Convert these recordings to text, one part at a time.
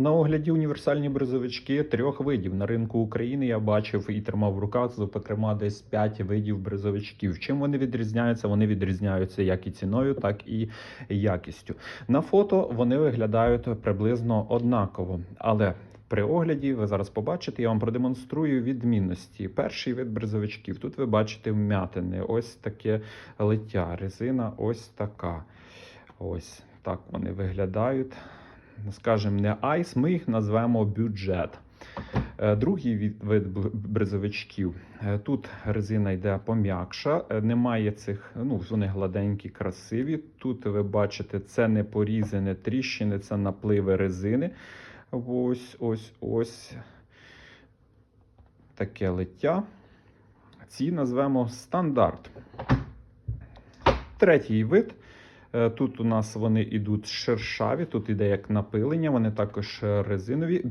На огляді універсальні бризовички трьох видів. На ринку України я бачив і тримав в руках, зокрема, десь 5 видів бризовичків. Чим вони відрізняються? Вони відрізняються як і ціною, так і якістю. На фото вони виглядають приблизно однаково, але при огляді ви зараз побачите, я вам продемонструю відмінності. Перший вид бризовичків. Тут ви бачите вмятини. Ось таке лиття. Резина ось така. Ось так вони виглядають. Скажімо, не айс, ми їх назвемо бюджет. Е, Другий вид бризовичків. Е, Тут резина йде пом'якша, е, немає цих, ну, вони гладенькі, красиві. Тут ви бачите, це не порізи, не тріщини, це напливи резини. Ось, ось, ось таке лиття. Ці назвемо стандарт. Третій вид. Е, Тут у нас вони йдуть шершаві, тут іде як напилення, вони також резинові,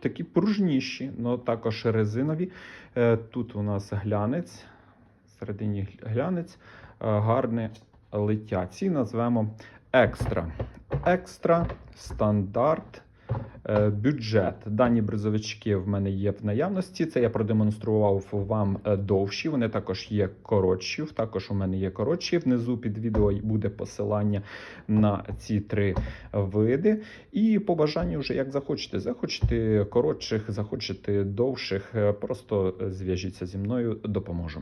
такі пружніші, але також резинові. Е, Тут у нас глянець, всередині глянець, е, гарне лиття. Ці назвемо екстра. Екстра, стандарт. Е, Бюджет. Дані бризовички в мене є в наявності. Це я продемонстрував вам е, довші. Вони також є коротші. Також у мене є коротші. Внизу під відео буде посилання на ці три види. І по бажанню вже як захочете. Захочете коротших, захочете довших. е, Просто зв'яжіться зі мною, допоможу.